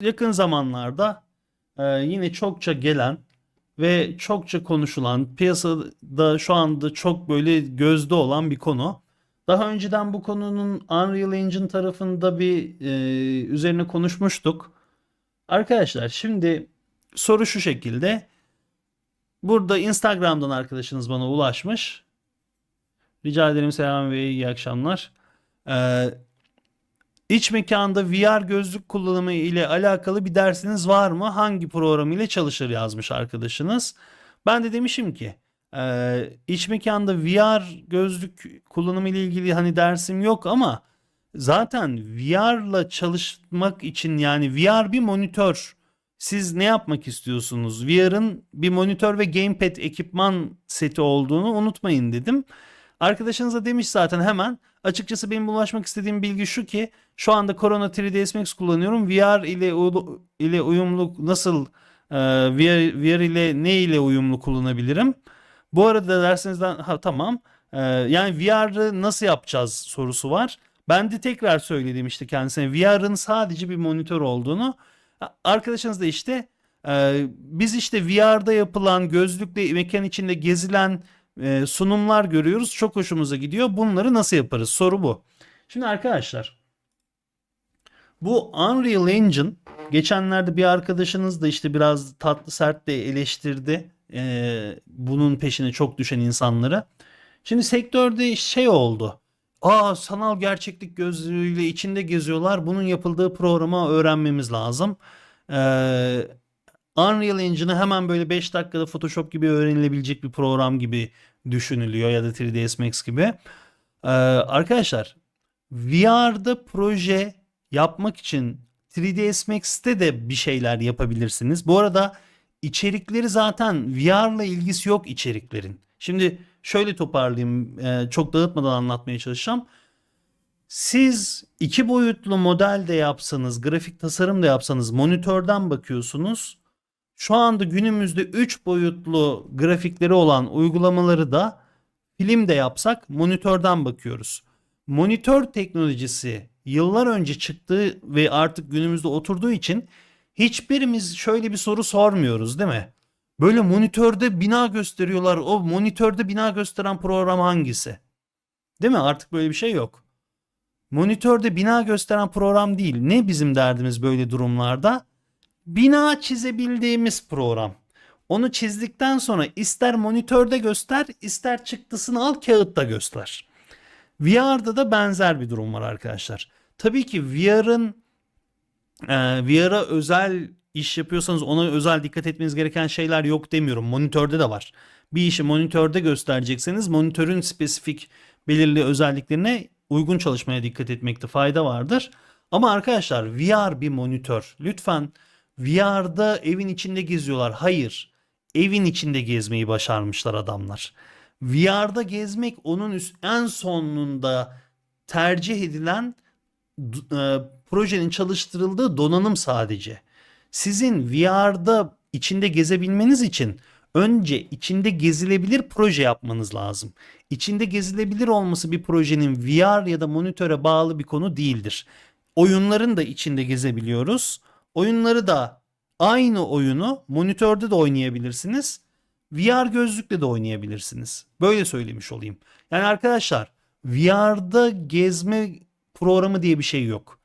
yakın zamanlarda e, yine çokça gelen ve çokça konuşulan, piyasada şu anda çok böyle gözde olan bir konu. Daha önceden bu konunun Unreal Engine tarafında bir e, üzerine konuşmuştuk. Arkadaşlar şimdi soru şu şekilde. Burada Instagram'dan arkadaşınız bana ulaşmış. Rica ederim selam ve iyi akşamlar. Ee, iç mekanda VR gözlük kullanımı ile alakalı bir dersiniz var mı? Hangi program ile çalışır yazmış arkadaşınız. Ben de demişim ki e, iç mekanda VR gözlük kullanımı ile ilgili hani dersim yok ama zaten VR'la çalışmak için yani VR bir monitör. Siz ne yapmak istiyorsunuz? VR'ın bir monitör ve gamepad ekipman seti olduğunu unutmayın dedim. Arkadaşınız da demiş zaten hemen. Açıkçası benim ulaşmak istediğim bilgi şu ki şu anda Corona 3ds Max kullanıyorum. VR ile ile uyumlu nasıl e, VR, VR ile ne ile uyumlu kullanabilirim? Bu arada dersinizden ha tamam. E, yani VR'ı nasıl yapacağız sorusu var. Ben de tekrar söyledim işte kendisine VR'ın sadece bir monitör olduğunu. Arkadaşınız da işte e, biz işte VR'da yapılan gözlükle mekan içinde gezilen e, sunumlar görüyoruz. Çok hoşumuza gidiyor. Bunları nasıl yaparız? Soru bu. Şimdi arkadaşlar bu Unreal Engine geçenlerde bir arkadaşınız da işte biraz tatlı sert de eleştirdi. e, bunun peşine çok düşen insanları. Şimdi sektörde şey oldu. Aa sanal gerçeklik gözlüğüyle içinde geziyorlar. Bunun yapıldığı programı öğrenmemiz lazım. Ee, Unreal Engine'ı hemen böyle 5 dakikada Photoshop gibi öğrenilebilecek bir program gibi düşünülüyor ya da 3ds Max gibi. Ee, arkadaşlar VR'da proje yapmak için 3ds Max'te de bir şeyler yapabilirsiniz. Bu arada içerikleri zaten VR'la ilgisi yok içeriklerin. Şimdi şöyle toparlayayım e, çok dağıtmadan anlatmaya çalışacağım. Siz iki boyutlu model de yapsanız, grafik tasarım da yapsanız monitörden bakıyorsunuz. Şu anda günümüzde 3 boyutlu grafikleri olan uygulamaları da film de yapsak monitörden bakıyoruz. Monitör teknolojisi yıllar önce çıktığı ve artık günümüzde oturduğu için hiçbirimiz şöyle bir soru sormuyoruz değil mi? Böyle monitörde bina gösteriyorlar. O monitörde bina gösteren program hangisi? Değil mi? Artık böyle bir şey yok. Monitörde bina gösteren program değil. Ne bizim derdimiz böyle durumlarda? Bina çizebildiğimiz program. Onu çizdikten sonra ister monitörde göster, ister çıktısını al kağıtta göster. VR'da da benzer bir durum var arkadaşlar. Tabii ki VR'ın e, VR'a özel iş yapıyorsanız ona özel dikkat etmeniz gereken şeyler yok demiyorum. Monitörde de var. Bir işi monitörde gösterecekseniz monitörün spesifik belirli özelliklerine uygun çalışmaya dikkat etmekte fayda vardır. Ama arkadaşlar VR bir monitör. Lütfen VR'da evin içinde geziyorlar. Hayır. Evin içinde gezmeyi başarmışlar adamlar. VR'da gezmek onun üst, en sonunda tercih edilen e, projenin çalıştırıldığı donanım sadece. Sizin VR'da içinde gezebilmeniz için önce içinde gezilebilir proje yapmanız lazım. İçinde gezilebilir olması bir projenin VR ya da monitöre bağlı bir konu değildir. Oyunların da içinde gezebiliyoruz. Oyunları da aynı oyunu monitörde de oynayabilirsiniz. VR gözlükle de oynayabilirsiniz. Böyle söylemiş olayım. Yani arkadaşlar VR'da gezme programı diye bir şey yok.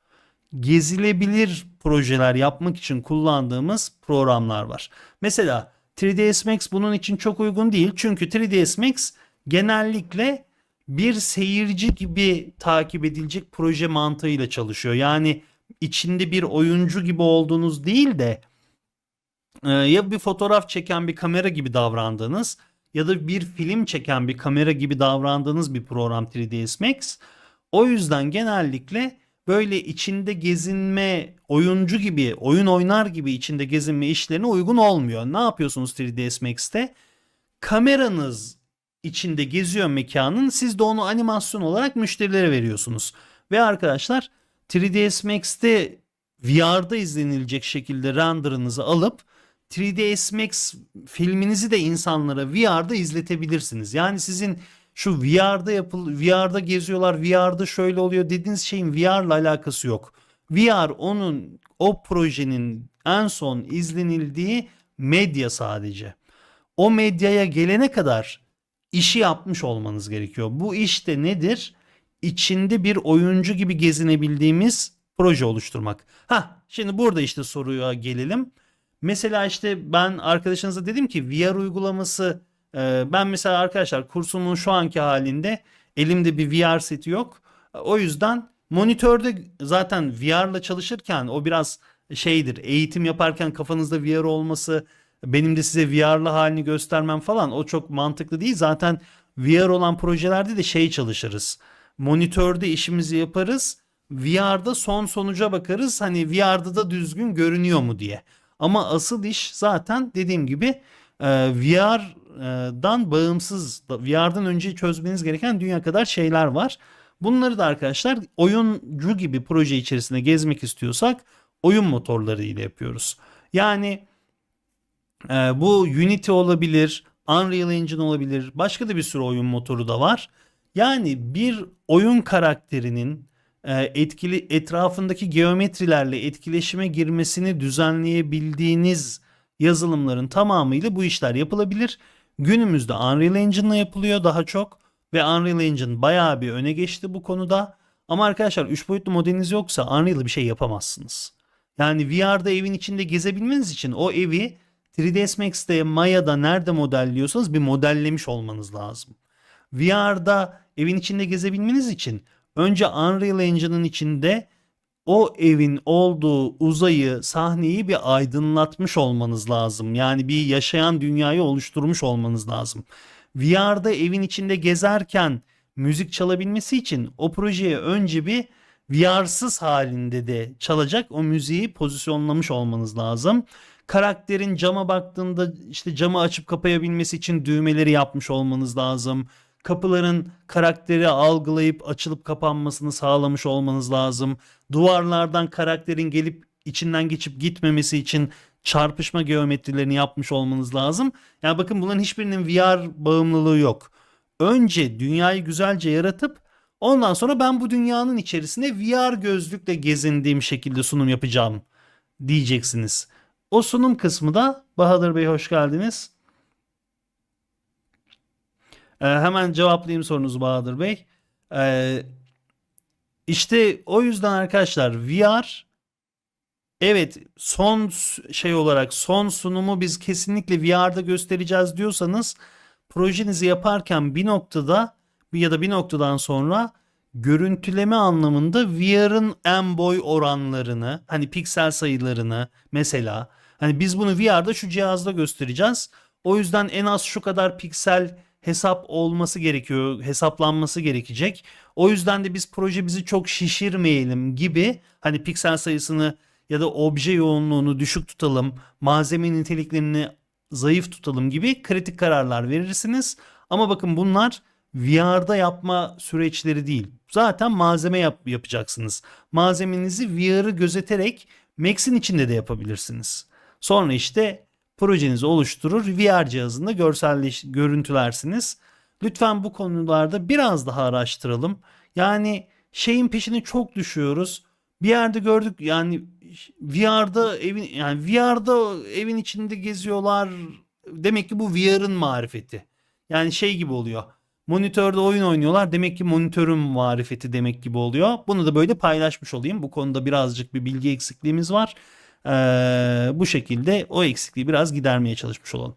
Gezilebilir projeler yapmak için kullandığımız programlar var. Mesela 3ds Max bunun için çok uygun değil. Çünkü 3ds Max genellikle bir seyirci gibi takip edilecek proje mantığıyla çalışıyor. Yani içinde bir oyuncu gibi olduğunuz değil de e, ya bir fotoğraf çeken bir kamera gibi davrandığınız ya da bir film çeken bir kamera gibi davrandığınız bir program 3ds Max. O yüzden genellikle böyle içinde gezinme, oyuncu gibi, oyun oynar gibi içinde gezinme işlerine uygun olmuyor. Ne yapıyorsunuz 3ds Max'te? Kameranız içinde geziyor mekanın. Siz de onu animasyon olarak müşterilere veriyorsunuz. Ve arkadaşlar 3ds Max'te VR'da izlenilecek şekilde render'ınızı alıp 3ds Max filminizi de insanlara VR'da izletebilirsiniz. Yani sizin şu VR'da yapıl VR'da geziyorlar, VR'da şöyle oluyor dediğiniz şeyin VR'la alakası yok. VR onun o projenin en son izlenildiği medya sadece. O medyaya gelene kadar işi yapmış olmanız gerekiyor. Bu işte nedir? İçinde bir oyuncu gibi gezinebildiğimiz proje oluşturmak. Ha, şimdi burada işte soruya gelelim. Mesela işte ben arkadaşınıza dedim ki VR uygulaması e, ben mesela arkadaşlar kursumun şu anki halinde elimde bir VR seti yok. O yüzden monitörde zaten VR'la çalışırken o biraz şeydir. Eğitim yaparken kafanızda VR olması benim de size VR'lı halini göstermem falan o çok mantıklı değil. Zaten VR olan projelerde de şey çalışırız. Monitörde işimizi yaparız. VR'da son sonuca bakarız. Hani VR'da da düzgün görünüyor mu diye. Ama asıl iş zaten dediğim gibi e, VR'dan bağımsız, VR'dan önce çözmeniz gereken dünya kadar şeyler var. Bunları da arkadaşlar oyuncu gibi proje içerisinde gezmek istiyorsak oyun motorları ile yapıyoruz. Yani e, bu Unity olabilir, Unreal Engine olabilir, başka da bir sürü oyun motoru da var. Yani bir oyun karakterinin e, etkili etrafındaki geometrilerle etkileşime girmesini düzenleyebildiğiniz yazılımların tamamıyla bu işler yapılabilir. Günümüzde Unreal Engine'la yapılıyor daha çok ve Unreal Engine bayağı bir öne geçti bu konuda. Ama arkadaşlar 3 boyutlu modeliniz yoksa Unreal'la bir şey yapamazsınız. Yani VR'da evin içinde gezebilmeniz için o evi 3ds Max'te, Maya'da nerede modelliyorsanız bir modellemiş olmanız lazım. VR'da evin içinde gezebilmeniz için önce Unreal Engine'ın içinde o evin olduğu uzayı, sahneyi bir aydınlatmış olmanız lazım. Yani bir yaşayan dünyayı oluşturmuş olmanız lazım. VR'da evin içinde gezerken müzik çalabilmesi için o projeye önce bir VR'sız halinde de çalacak o müziği pozisyonlamış olmanız lazım. Karakterin cama baktığında işte camı açıp kapayabilmesi için düğmeleri yapmış olmanız lazım. Kapıların karakteri algılayıp açılıp kapanmasını sağlamış olmanız lazım. Duvarlardan karakterin gelip içinden geçip gitmemesi için çarpışma geometrilerini yapmış olmanız lazım. Yani bakın bunların hiçbirinin VR bağımlılığı yok. Önce dünyayı güzelce yaratıp ondan sonra ben bu dünyanın içerisinde VR gözlükle gezindiğim şekilde sunum yapacağım diyeceksiniz. O sunum kısmı da Bahadır Bey hoş geldiniz. Ee, hemen cevaplayayım sorunuzu Bahadır Bey. Ee, işte o yüzden arkadaşlar VR evet son şey olarak son sunumu biz kesinlikle VR'da göstereceğiz diyorsanız projenizi yaparken bir noktada ya da bir noktadan sonra görüntüleme anlamında VR'ın en boy oranlarını hani piksel sayılarını mesela hani biz bunu VR'da şu cihazda göstereceğiz. O yüzden en az şu kadar piksel hesap olması gerekiyor, hesaplanması gerekecek. O yüzden de biz projemizi çok şişirmeyelim gibi hani piksel sayısını ya da obje yoğunluğunu düşük tutalım, malzeme niteliklerini zayıf tutalım gibi kritik kararlar verirsiniz. Ama bakın bunlar VR'da yapma süreçleri değil. Zaten malzeme yap yapacaksınız. Malzemenizi VR'ı gözeterek Max'in içinde de yapabilirsiniz. Sonra işte projenizi oluşturur, VR cihazında görselleş görüntülersiniz. Lütfen bu konularda biraz daha araştıralım. Yani şeyin peşine çok düşüyoruz. Bir yerde gördük yani VR'da evin yani VR'da evin içinde geziyorlar. Demek ki bu VR'ın marifeti. Yani şey gibi oluyor. Monitörde oyun oynuyorlar. Demek ki monitörün marifeti demek gibi oluyor. Bunu da böyle paylaşmış olayım. Bu konuda birazcık bir bilgi eksikliğimiz var. Ee, bu şekilde o eksikliği biraz gidermeye çalışmış olalım.